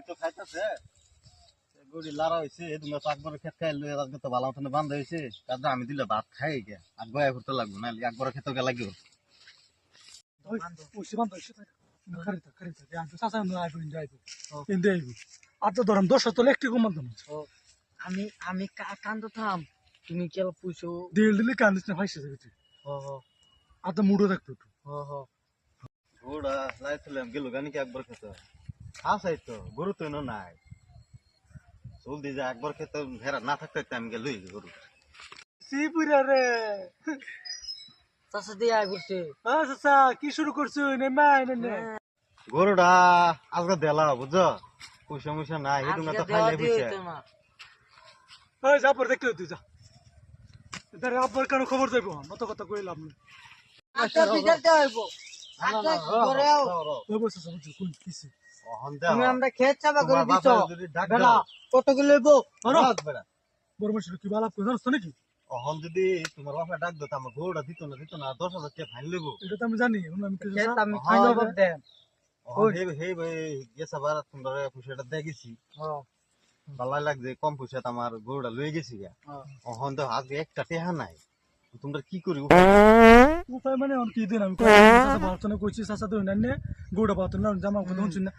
গরুটি তো খাইতেছে। গরুটি লারা হয়েছে তুমি তো খেত খাই লই আজকে তো ভালো মতন বান্ধা হয়েছে তারপরে আমি দিলে ভাত খাই গে করতে লাগবো না একবার খেতে গে লাগবে। আমি আমি কান্দ থাম। তুমি কেল পুষো দিল দিলে কান্দিস না ভাইসে যাবে তুই। আর তো মুডও থাকতো একটু। গরুটা লাইছিলাম গেল গানি কি একবার খেতে আসাই তো গরু তো এনো নাই। জলদি যা একবার খেতে হেরা না থাকতে আমি গেলই গরু শ্রীপুরা রে। চাষা দিয়ে আয় হ্যাঁ চাচা কি শুরু করছ? নে মাই নে নে। গরুটা আজকে দেলা বুঝছ? পয়সা ময়সা নাই এই তুমি তো খাইলে পয়সা। ওই যা পর দেখতে তুই যা। এটারে আব্বার কেন খবর যাইবো? মতো কথা আচ্ছা হইব। আচ্ছা আও। বুঝছ কোন তুমি আমরা খেত চাবা করে দিছ। বাপের যদি ডাক বেলা দাও কত কি লইব বেড়া। বড় মানুষের কি বালা কই নাকি? অহন যদি তোমার বাপে ডাক দিত আমার গরুটা দিত না দিত না দশ হাজার টাকা ফাইন লেবো এটা তো আমি জানি আমি কিছু আমি খাই। দেন। হে হে ভাই গেছে বার তোমরা পয়সাটা দিয়ে গেছি। হ্যাঁ ভালাই লাগছে কম পয়সাতে আমার গরুটা লয়ে গেছি। অহন তো আজকে একটা টেহা নাই। তোমরা কি করি উপায় মানে আর কি, দিন আমি চাচা বাচ্চা কইছি, চাচা তো না গোড়া পাতো না জামা কথা শুনছি না।